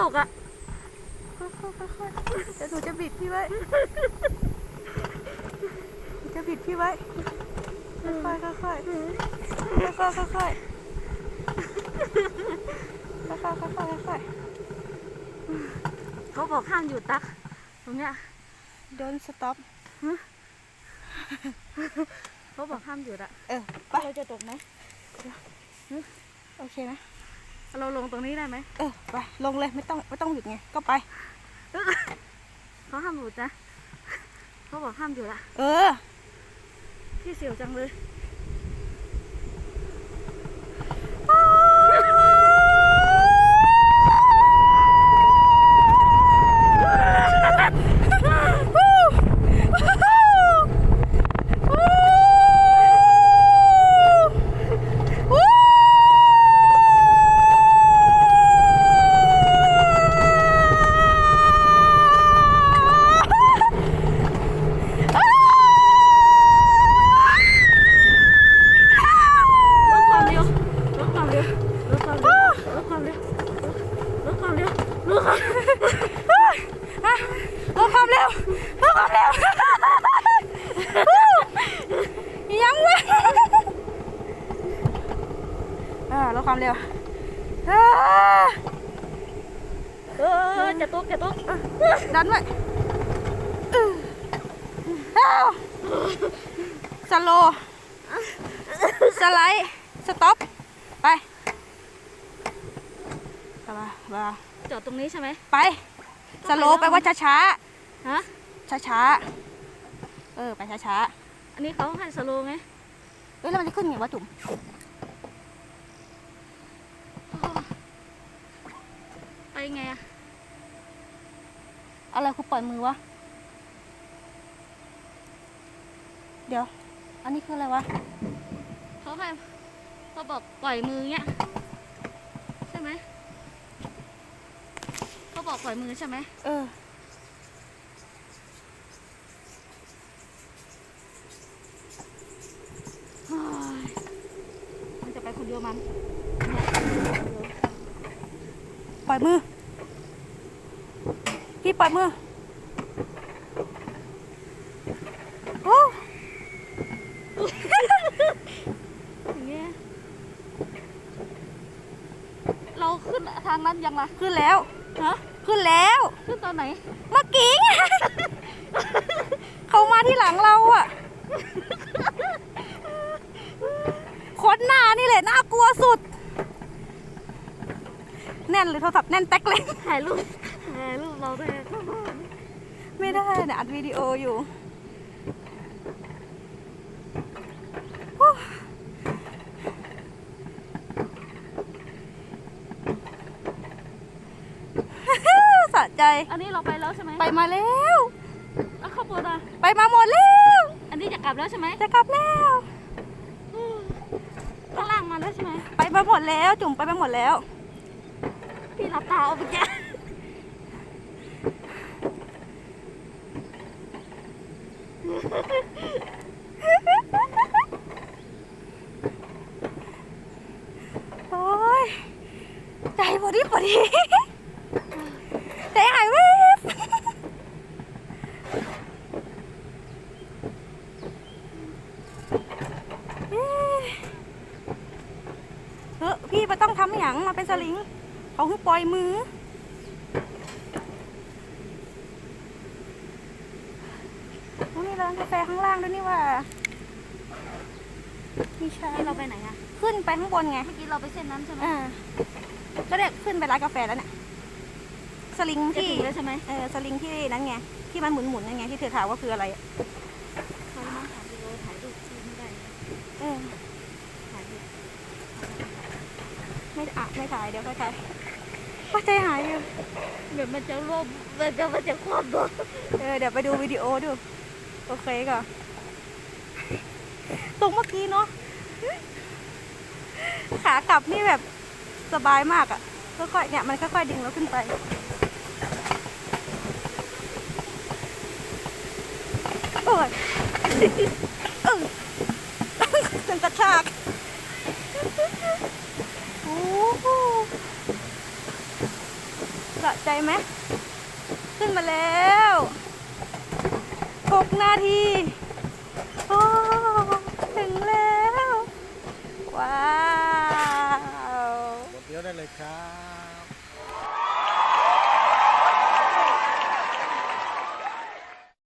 ตกอะค่อยๆเดี๋ยวหนูจะบิดพี่ไว้หนูจะบิดพี่ไว้ค่อยๆค่อยๆค่อยๆค่อยๆค่อยๆค่อยๆค่อยๆค่อยเขาบอกห้ามหยุดตักตรงเนี้ยๆ don't stop เขาบอกห้ามหยุดอะเออไปเราจะตกไหมโอเคนะ เราลงตรงนี้ได้ไหมเออไปลงเลยไม่ต้องไม่ต้องหยุดไงก็ไปเขาห้ามหยุดนะเขาบอกห้ามหยุดอะเออ พี่เสียวจังเลย ลดความเร็ว ลดความเร็ว ลดความเร็ว ลดความเร็ว ลดความเร็ว ลดความ ลดความเร็วลดความเร็วยังวะอ่าล ดความเร็วอ่าเออจะตกจะตกดันไว้อื้ออ้าวสโลว์สไลด์ สต็อป ไปไปไปไปจอดตรงนี้ใช่ไหม ไป สโลว์ไปลว่าช้าฮะ ช้าช้าๆเออ ไปช้าช้าอันนี้เขาให้สโลว์ไงๆเอ้ยแล้วมันจะขึ้นไงวะจุ๋ม ไปไงอะอะไรคุณปล่อยมือวะ เดี๋ยว อันนี้คืออะไรวะเขาให้เขาบอกปล่อยมือเงี้ยใช่ไหมเขาบอกปล่อยมือใช่ไหมเออเฮ้ยมันจะไปคนเดียวมันป ล่อยมือพี่ปล่อยมือโอ้อย่างเงี้ยเราขึ้นทางนั้นยังล่ะขึ้นแล้ว ฮะ ขึ้นแล้ว ขึ้นตอนไหน เมื่อกี้ เขามาที่หลังเราอะคนหน้านี่แหละน่ากลัวสุดแน่นเลยโทรศัพท์แน่นแต๊กเลย ถ่ายรูปถ่ายรูปเราด้วยไม่ได้เนี่ยอัดวิดีโออยู่ฮู้สะใจ อันนี้เราไปแล้วใช่ไหมไปมาแล้ว แล้วข้างบนอะ ไปมาหมดแล้ว อันนี้จะกลับแล้วใช่ไหมจะกลับแล้ว ข้างล่างมาแล้วใช่ไหม ไปมาหมดแล้ว จุ่มไปมาหมดแล้ว พี่รับตาเอาไปแกโอ้ยใจพอดีพอดีใจหายแวบเอ๊ะเอพี่ไม่ต้องทำอย่างมาเป็นสลิง เขาคือปล่อยมือโอ้นี่ร้านกาแฟข้างล่างด้วยนี่ว่ามีชานี่เราไปไหนอะขึ้นไปข้างบนไง เมื่อกี้เราไปเส้นนั้นใช่ไหมอ่าก็เนี่ยขึ้นไปร้านกาแฟแล้วเนี่ย สลิงจะที่ถึงแล้วใช่ไหมเออสลิงที่นั่นไง ที่มันหมุนๆนั่นไงที่เธอถามว่าคืออะไรอะเขามาถ่ายวิดีโอถ่ายรูปที่ไม่ได้นะเออ ถ่ายรูปไม่อะไม่ถ่ายเดี๋ยวค่อยถ่าย ว่าใจหายอยู่ เดี๋ยวมันจะร่มมันจะมันจะคว่ำตัวเออเดี๋ยวไปดูวิดีโอดู โอเคก่อนตรงเมื่อกี้เนาะ ขากลับนี่แบบสบายมากอะ่ะ ค่อยๆเนี่ยมันค่อยๆดึงเราขึ้นไป โอ้ยเออถึงกระชากโอ้โหสะ ใจไหม ขึ้นมาแล้ว 6 นาที